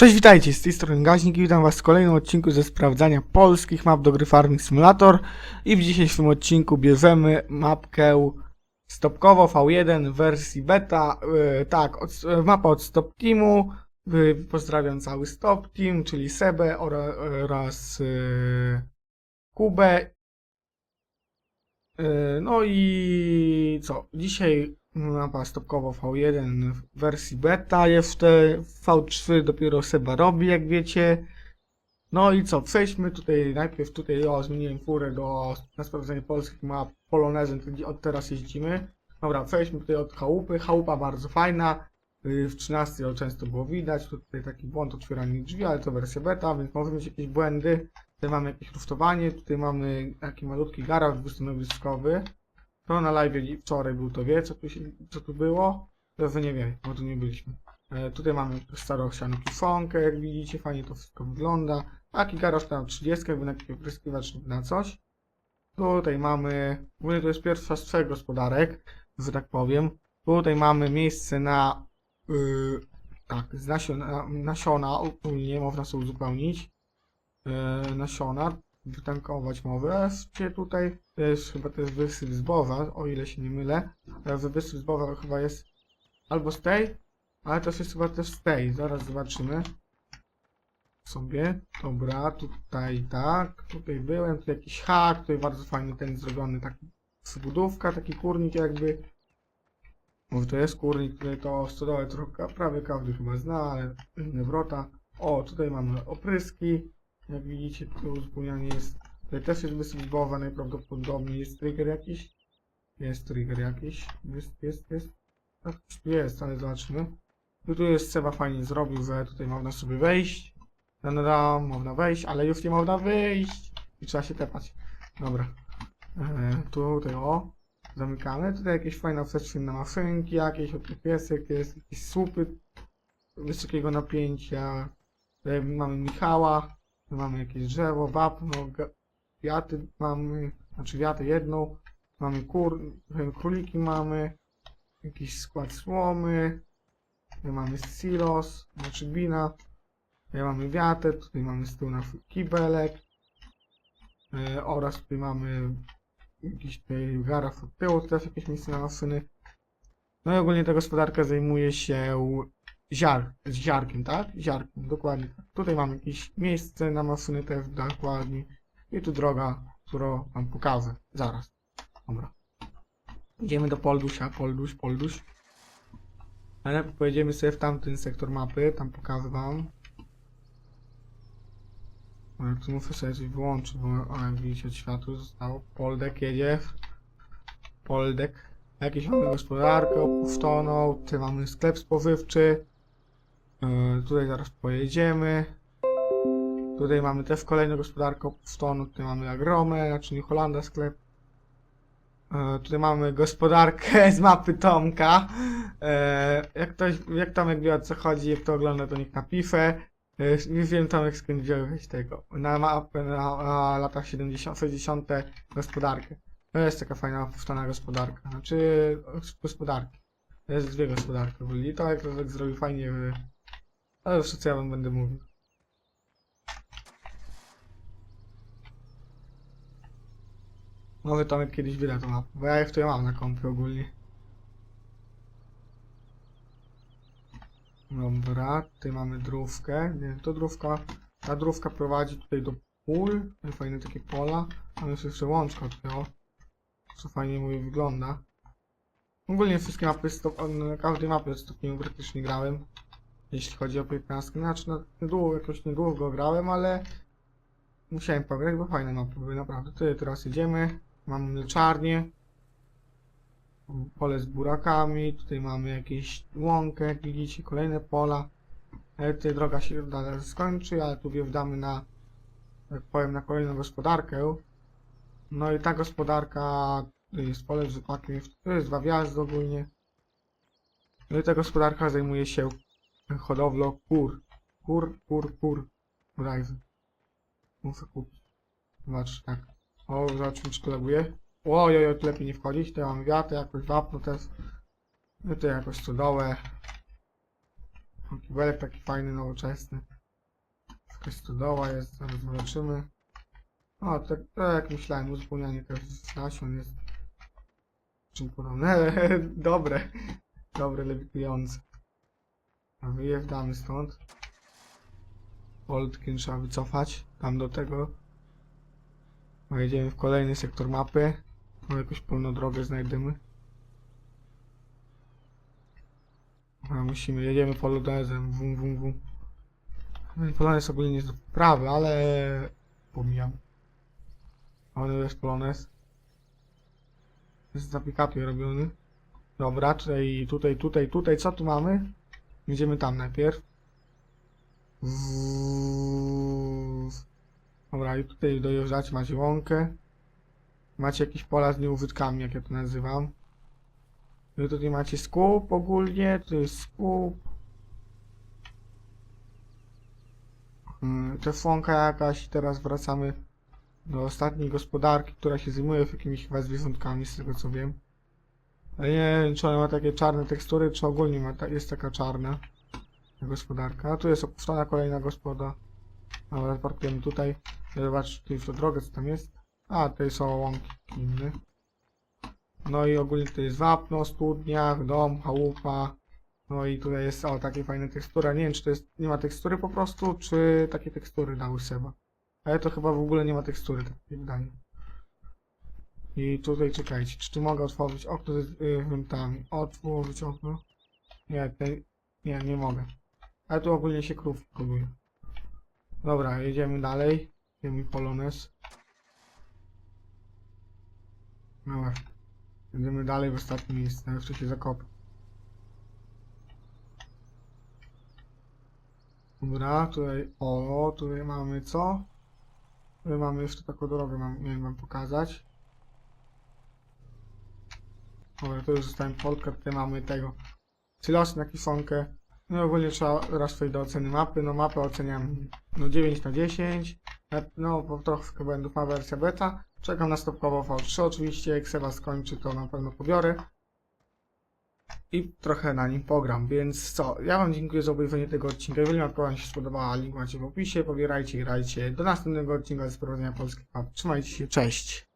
Cześć, witajcie, z tej strony Gaźnik i witam was w kolejnym odcinku ze sprawdzania polskich map do gry Farming Simulator. I w dzisiejszym odcinku bierzemy mapkę stopkowo V1 w wersji beta, yy, tak, od, mapa od Stop Teamu, yy, pozdrawiam cały Stop Team, czyli Sebę ora, oraz yy, Kubę. Yy, No i co? Dzisiaj mapa stopkowo V1 w wersji beta, jeszcze V3 dopiero Seba robi, jak wiecie. No i co? Przejdźmy tutaj, najpierw tutaj, o, zmieniłem furę do, na sprawdzenie polskich map Polonezem, od teraz jeździmy. Dobra, przejdźmy tutaj od chałupy. Chałupa bardzo fajna. Yy, W 13 ją często było widać. Tutaj taki błąd otwierania drzwi, ale to wersja beta, więc może mieć jakieś błędy. Tutaj mamy jakieś ruftowanie, tutaj mamy taki malutki garaż dwustanowiskowy. To na live wczoraj był, to wie, co tu, się, co tu było. Wy nie wie, bo tu nie byliśmy. E, tutaj mamy starosianą kifonkę, jak widzicie, fajnie to wszystko wygląda. Taki garaż tam 30, jakby na na coś. Tutaj mamy, ogólnie to jest pierwsza z trzech gospodarek, że tak powiem. Tutaj mamy miejsce na, yy, tak, z nasiona, nasiona ogólnie można sobie uzupełnić e, nasiona, wytankować mogę. Gdzie tutaj jest chyba to jest wysyp zbowa, o ile się nie mylę. Wysyp zbowa chyba jest albo z tej, ale to jest chyba też z tej. Zaraz zobaczymy sobie. Dobra, tutaj tak, tutaj byłem, tu jakiś hak, tutaj bardzo fajny ten zrobiony taki przybudówka, taki kurnik jakby. Może to jest kurnik, tutaj to stodołę trochę, prawie każdy chyba zna, ale inne wrota. O, tutaj mamy opryski. Jak widzicie, to uzupełnianie jest. Tutaj też jest wysypkowa, najprawdopodobniej jest trigger jakiś. Jest trigger jakiś. Jest, jest, jest. Tak, jest, ale zobaczymy. No tu jest Seba fajnie zrobił, że tutaj można sobie wejść. Ten ram, można wejść, ale już nie można wyjść. I trzeba się tepać. Dobra. E, tutaj o. Zamykamy. Tutaj jakieś fajne na maszynki, jakieś od piesek, jest jakieś słupy wysokiego napięcia. Tutaj mamy Michała. Tu mamy jakieś drzewo, wapno, wiaty mamy, znaczy wiatę jedną, mamy kur, króliki mamy, jakiś skład słomy, tutaj mamy silos, znaczy bina, tutaj mamy wiatę, tutaj mamy z tyłu na kibelek e, oraz tutaj mamy jakiś tutaj garaf od tyłu, też jakieś miejsce na maszyny. No i ogólnie ta gospodarka zajmuje się ziar, z ziarkiem, tak? Ziarkiem, dokładnie. Tutaj mamy jakieś miejsce na maszyny też dokładnie. I tu droga, którą wam pokażę. Zaraz. Dobra. Idziemy do Poldusia, Polduś, Polduś. Ale pojedziemy sobie w tamten sektor mapy, tam pokażę wam. Jak tu muszę sobie coś wyłączyć, bo o, widzicie od światła zostało. Poldek jedzie. Poldek. Jakieś mamy gospodarkę opuszczoną, tutaj mamy sklep spożywczy. Yy, tutaj zaraz pojedziemy. Tutaj mamy też kolejną gospodarkę opuszczoną, tutaj mamy Agromę, znaczy New Hollanda sklep. Yy, tutaj mamy gospodarkę z mapy Tomka. Yy, jak, ktoś, jak Tomek wie o co chodzi, jak to ogląda, to niech napisze. Yy, nie wiem Tomek skąd wziąłeś tego. Na mapę na, na lata 70 60 gospodarkę. To jest taka fajna powstana gospodarka. Znaczy gospodarki. To jest dwie gospodarki. I to jak to tak zrobił fajnie. Ale już co ja wam będę mówił. Może Tomek kiedyś wyda to mapę, bo ja ich tutaj mam na kompie ogólnie. Dobra, tutaj mamy drówkę. Nie, to drówka. Ta drówka prowadzi tutaj do pól. Fajne takie pola. Mamy jeszcze łączka tutaj, o. Co fajnie mówi wygląda. Ogólnie wszystkie mapy, na każdej mapie od stopniu praktycznie grałem. Jeśli chodzi o 15. Znaczy, no, długo, jakoś niedługo grałem, ale musiałem pograć, bo fajne mapy były naprawdę. Tutaj teraz jedziemy. Mamy mleczarnię. Pole z burakami. Tutaj mamy jakieś łąkę, jak widzicie, kolejne pola. Ale tutaj droga się dalej skończy, ale tu wjeżdżamy na, jak powiem, na kolejną gospodarkę. No i ta gospodarka, to jest pole z rzepakiem, to jest dwa wjazdy ogólnie. No i ta gospodarka zajmuje się hodowlą kur. Kur, kur, kur. Rajzy. Muszę kupić. Zobacz, tak. O, zobaczmy czy to laguje. Oj, oj, oj, tu lepiej nie wchodzić. Tutaj mamy wiatr, jakoś wapno też. No to jakoś stodołę. Kibelek taki fajny, nowoczesny. Jakaś stodoła jest, zobaczymy. O, tak, tak myślałem, uzupełnianie też z nasion jest czym podobne. Dobre. Dobre, lewitujące. A wyjeżdżamy stąd. Poltkin trzeba wycofać. Tam do tego. Pojedziemy w kolejny sektor mapy. No jakąś pełną drogę znajdziemy. A musimy, jedziemy polonezem. Wum, wum, wum. No polonez ogólnie nie jest do prawy, ale pomijam. On jest polonez. Jest na pick-upie robiony. Dobra, tutaj, tutaj, tutaj, tutaj, co tu mamy? Idziemy tam najpierw. Dobra, i tutaj dojeżdżacie, macie łąkę. Macie jakieś pola z nieużytkami, jak ja to nazywam. I tutaj macie skup ogólnie, to jest skup. Mm, Tefonka jakaś, teraz wracamy do ostatniej gospodarki, która się zajmuje jakimiś chyba zwierzątkami, z tego co wiem. Nie wiem, czy ona ma takie czarne tekstury, czy ogólnie ma ta, jest taka czarna gospodarka. A tu jest opuszczona kolejna gospoda. Dobra, parkujemy tutaj. Zobacz, tutaj w drogę, co tam jest. A, tutaj są łąki inne. No i ogólnie tutaj jest wapno, studnia, dom, chałupa. No i tutaj jest, o, takie fajne tekstura. Nie wiem, czy to jest, nie ma tekstury po prostu, czy takie tekstury dały Seba. Ale to chyba w ogóle nie ma tekstury, tak mi się wydaje. I tutaj czekajcie, czy tu mogę otworzyć okno z y, wentami? Otworzyć okno. Nie, nie, nie mogę. Ale tu ogólnie się krów koduje. Dobra, jedziemy dalej. Jedziemy Polones. Dobra. Jedziemy dalej w ostatnie miejsce, jeszcze się zakopę. Dobra, tutaj, o, tutaj mamy co? Tutaj mamy jeszcze taką drogę, mam, miałem wam pokazać. Dobra, to już zostałem Polka, tutaj mamy tego Silos na kisonkę. No ogólnie trzeba raz przejść do oceny mapy. No mapę oceniam no 9 na 10. Na- No po trochę będę ma wersja beta. Czekam na stopkowo V3 oczywiście. Jak Seba skończy to na pewno pobiorę. I trochę na nim pogram, więc co? Ja wam dziękuję za obejrzenie tego odcinka. Jeżeli mapka wam się spodobała, link macie w opisie. Pobierajcie, grajcie. Do następnego odcinka z prowadzenia polskich map. Trzymajcie się, cześć!